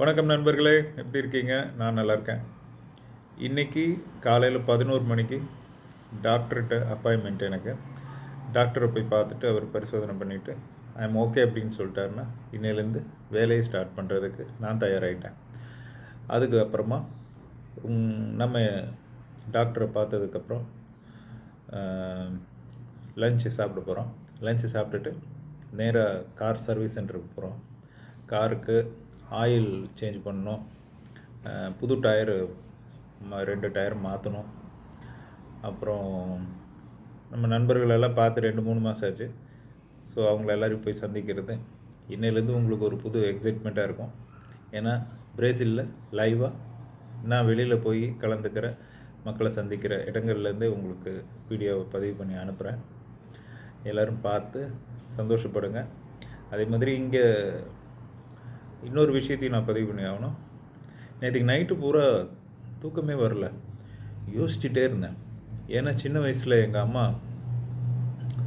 வணக்கம் நண்பர்களே எப்படி இருக்கீங்க? நான் நல்லா இருக்கேன். இன்றைக்கி காலையில் பதினோரு மணிக்கு டாக்டர்கிட்ட அப்பாயின்மெண்ட் எனக்கு. டாக்டரை போய் பார்த்துட்டு அவர் பரிசோதனை பண்ணிவிட்டு ஐ எம் ஓகே அப்படின்னு சொல்லிட்டாருன்னா இன்னையிலேருந்து வேலையை ஸ்டார்ட் பண்ணுறதுக்கு நான் தயாராகிட்டேன் அதுக்கு அப்புறமா நம்ம டாக்டரை பார்த்ததுக்கப்புறம் லஞ்சு சாப்பிட போகிறோம் லஞ்சு சாப்பிட்டுட்டு நேராக கார் சர்வீஸ் சென்டருக்கு போகிறோம் காருக்கு ஆயில் சேஞ்ச் பண்ணணும். புது டயரு ம- ரெண்டு டயர் மாற்றணும் அப்புறம் நம்ம நண்பர்களெல்லாம் பார்த்து ரெண்டு மூணு மாதம் ஆச்சு. ஸோ அவங்கள எல்லோரும் போய் சந்திக்கிறது. இன்னையிலேருந்து உங்களுக்கு ஒரு புது எக்ஸைட்மெண்ட்டாக இருக்கும். ஏன்னா பிரேசிலில் லைவாக நான் வெளியில் போய் கலந்துக்கிற மக்களை சந்திக்கிற இடங்கள்லேருந்தே உங்களுக்கு வீடியோவை பதிவு பண்ணி அனுப்புகிறேன் எல்லோரும் பார்த்து சந்தோஷப்படுங்க. அதே மாதிரி இங்கே இன்னொரு விஷயத்தையும் நான் பதிவு பண்ணி ஆகணும் நேற்றுக்கு நைட்டு பூரா தூக்கமே வரல. யோசிச்சுட்டே இருந்தேன். ஏன்னா சின்ன வயசில் எங்கள் அம்மா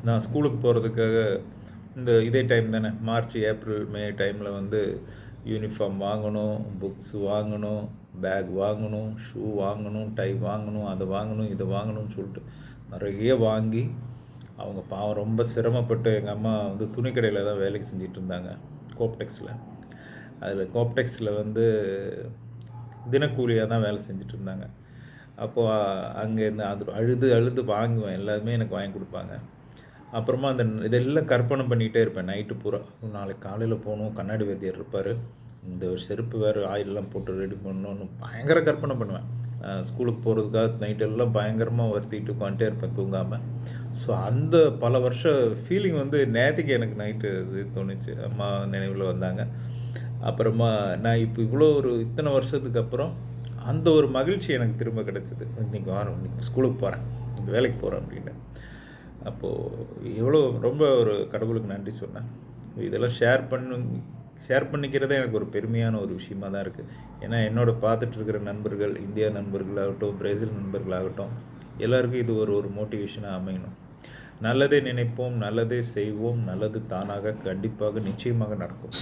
நான் ஸ்கூலுக்கு போகிறதுக்காக இந்த இதே டைம் தானே மார்ச் ஏப்ரல் மே டைமில் வந்து யூனிஃபார்ம் வாங்கணும் புக்ஸ் வாங்கணும் பேக் வாங்கணும் ஷூ வாங்கணும் டை வாங்கணும் அதை வாங்கணும் இதை வாங்கணும்னு சொல்லிட்டு நிறைய வாங்கி அவங்க பாவம் ரொம்ப சிரமப்பட்டு எங்கள் அம்மா வந்து துணிக்கடையில் தான் வேலைக்கு செஞ்சுட்டு இருந்தாங்க கோப்டெக்ஸில். அதில் கோப்டெக்ஸில் வந்து தினக்கூலியாக தான் வேலை செஞ்சுட்டு இருந்தாங்க அப்போது அங்கேருந்து அது அழுது அழுது வாங்குவேன். எல்லாருமே எனக்கு வாங்கி கொடுப்பாங்க. அப்புறமா அந்த இதெல்லாம் கற்பனை பண்ணிகிட்டே இருப்பேன். நைட்டு பூரா. நாளைக்கு காலையில் போகணும். கண்ணாடி வேதியர் இருப்பார். இந்த ஒரு செருப்பு வேறு ஆயிலெலாம் போட்டு ரெடி பண்ணணும்னு பயங்கர கற்பனை பண்ணுவேன். ஸ்கூலுக்கு போகிறதுக்காக நைட்டெல்லாம் பயங்கரமாக வருத்திட்டு உட்காந்துட்டே இருப்பேன் தூங்காமல் ஸோ அந்த பல வருஷ ஃபீலிங் வந்து நேற்றுக்கு எனக்கு நைட்டு இது தோணுச்சு. அம்மா நினைவில் வந்தாங்க. அப்புறமா நான் இப்போ இவ்வளோ ஒரு இத்தனை வருஷத்துக்கு அப்புறம் அந்த ஒரு மகிழ்ச்சி எனக்கு திரும்ப கிடச்சிது இன்றைக்கி வாரம் இன்றைக்கி ஸ்கூலுக்கு போகிறேன் இந்த வேலைக்கு போகிறேன் அப்படின்னு. அப்போது எவ்வளோ ரொம்ப ஒரு கடவுளுக்கு நன்றி சொன்னேன். இதெல்லாம் ஷேர் பண்ணு ஷேர் பண்ணிக்கிறதே எனக்கு ஒரு பெருமையான ஒரு விஷயமா தான் இருக்குது ஏன்னா என்னோட பார்த்துட்டு இருக்கிற நண்பர்கள் இந்தியா நண்பர்களாகட்டும் பிரேசில் நண்பர்களாகட்டும் எல்லாருக்கும் இது ஒரு ஒரு மோட்டிவேஷனாக அமையணும். நல்லதே நினைப்போம் நல்லதே செய்வோம் நல்லது தானாக கண்டிப்பாக நிச்சயமாக நடக்கும்.